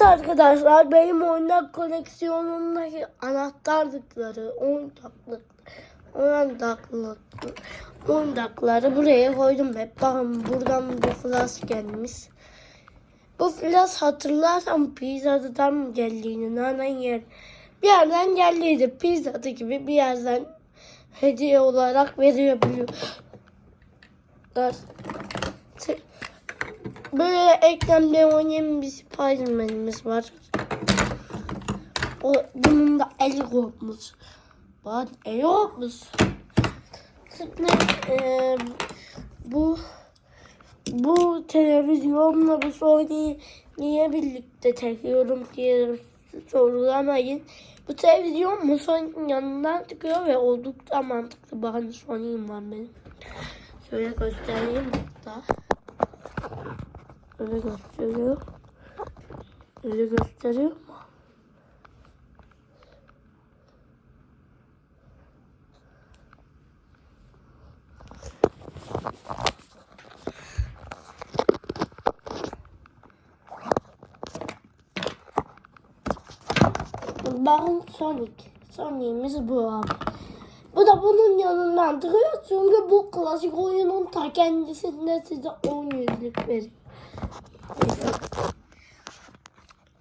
Arkadaşlar benim oyuncak koleksiyonumdaki anahtarlıkları, oyuncaklık, oyuncaklık, oyuncakları buraya koydum hep. Bakın buradan bir flash gelmiş. Bu flash hatırlarsam pizzadan geldiğini nereden yer bir yerden geldiydi. Pizzada gibi bir yerden hediye olarak verebiliyor. Böyle eklemde oynayan bir Spiderman'imiz var. O bunun da kopmuş. Bak kopmuş. Şimdi eee, bu bu televizyonla bu Sony niye birlikte çekiyorum diye sorulamayın. Bu televizyon mu Sony'nin yanından çıkıyor ve oldukça mantıklı. Bakın Sony'im var benim. Şöyle göstereyim burada. Öyle gösteriyor. Öyle gösteriyor mu? Bakın Sonic. Sonic'imiz bu abi. Bu da bunun yanından duruyor çünkü bu klasik oyunun ta kendisinde size 10 yüzlük veriyor.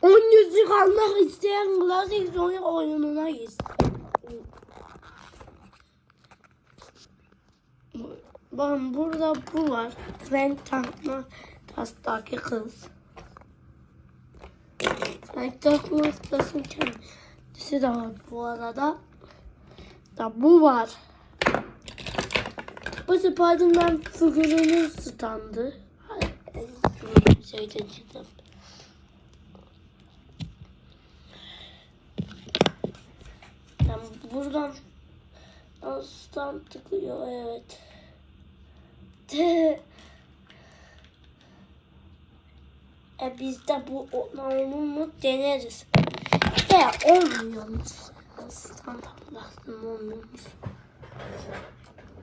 10 yüzlük almak isteyen klasik Sonic oyununa gitsin. Bakın burada bu var. Frank Tankma Tastaki kız. Frank Tankma Tas'ın kendisi de var bu arada. Da bu var. Bu Spiderman figürünün standı. Çıktım. Yani buradan stand tıklıyor evet. e biz de bu onu deneriz. Veya olmuyormuş. Stand Allah'ım olmuyormuş.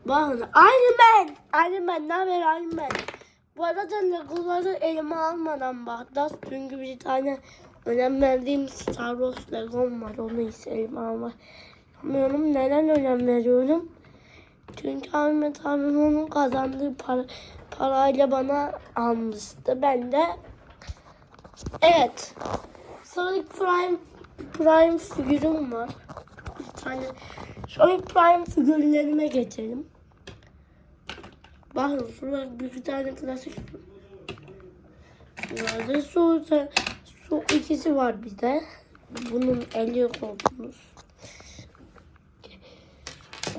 Bakın Iron Man. Iron Man ne haber Iron Man? Bu arada Legoları elime almadan bakacağız. Çünkü bir tane önem verdiğim Star Wars Legom var. Onu ise elime almak Bilmiyorum neden önem veriyorum. Çünkü Ahmet abim onun kazandığı para, parayla bana almıştı. Ben de evet Sonic Prime Prime figürüm var. Bir tane Sonic Prime figürlerime geçelim. Bakın şurada bir tane klasik vardı. Sonra şu ikisi var bir de. Bunun eli kopmuş.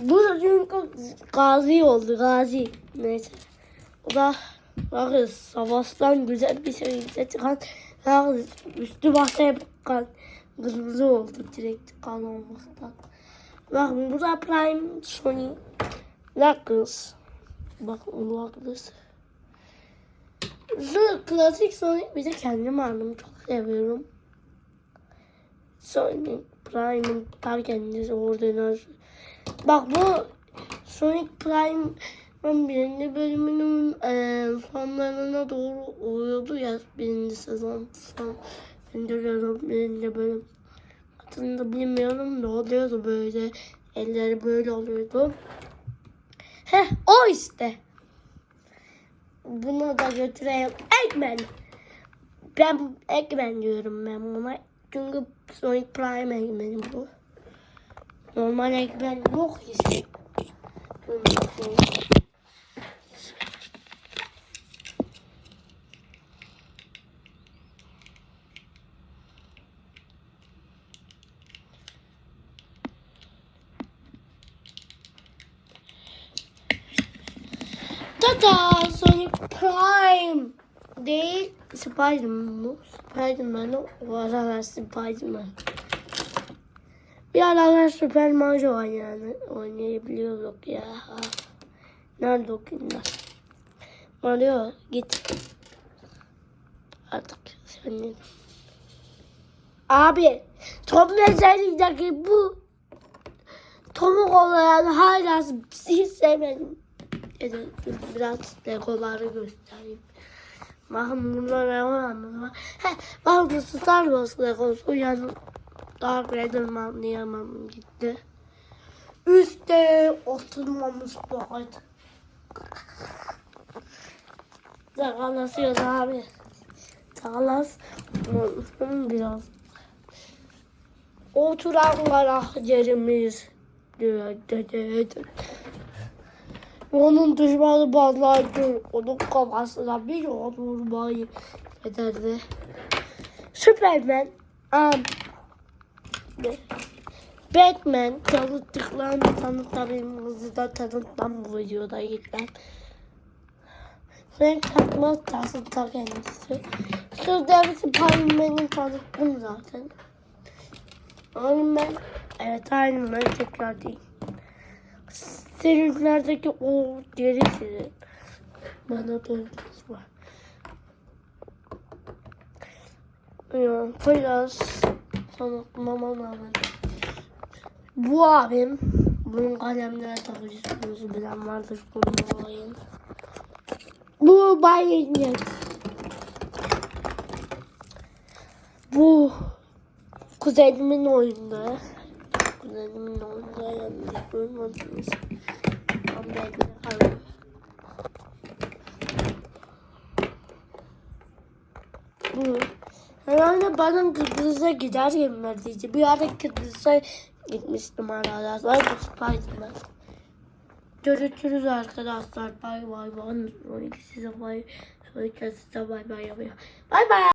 Bu da çünkü gazi oldu gazi. Neyse. O da bakın savaştan güzel bir şekilde çıkan bakın üstü bahçe hep kan kırmızı oldu direkt kan olmaktan. Bakın bu da Prime Sony Knuckles. Onu Knuckles. Şu klasik Sonic bir de kendim aldım. Çok seviyorum. Sonic Prime'ın ta kendisi orijinal. Bak bu Sonic Prime'ın birinci bölümünün e, sonlarına doğru oluyordu ya birinci sezon son birinci sezon birinci bölüm. Adını bilmiyorum da oluyordu böyle elleri böyle oluyordu. Heh o işte. Bunu da götüreyim. Eggman. Ben Eggman diyorum ben buna. Çünkü Sonic Prime Eggman bu. Normal Eggman yok işte. Tada! Sonic Prime değil Spiderman bu. Spiderman o aralar Spiderman. Bir aralar Süper Mario yani oynayabiliyorduk ya. Nerede o günler? Mario git. Artık senin. Abi Tom Mezarı'ndaki bu Tom'u olarak hala hiç sevmedim. Evet, biraz legoları göstereyim. Bakın burada ne var? He, bakın Star Wars Legosu yani Dark Vader anlayamam gitti. Üste oturmamız lazım. Sakalasıyoruz abi. Sakalas. Biraz. Oturan karakterimiz. Onun düşmanı bazılardı. Onun kafasına bir yol vurmayı ederdi. Superman. Um, Batman tanıttıklarını tanıtlarım hızlıda tanıtmam bu videoda gitmem. Frank takmaz tanıtlar kendisi. Sözlerimi Spiderman'i tanıttım zaten. Iron Man. Evet Iron Man tekrar değil. Serilerdeki o deri serin. Bana döndünüz var. Ya, biraz tanıtmama rağmen. Bu abim. Bunun kalemlere takıyorsunuz bilen vardır bunun olayını. Bu Bay Yengeç. Bu kuzenimin oyunda. Kuzenimin oyunda yanlış duymadınız. Bu. Herhalde bana Kıbrıs'a gider gibi verdiydi. Bir ara Kıbrıs'a gitmiştim arkadaşlar. Bu Spiderman. Görüşürüz arkadaşlar. Bay bay. Ben size bay. Sonra size bay bay. Bay bay.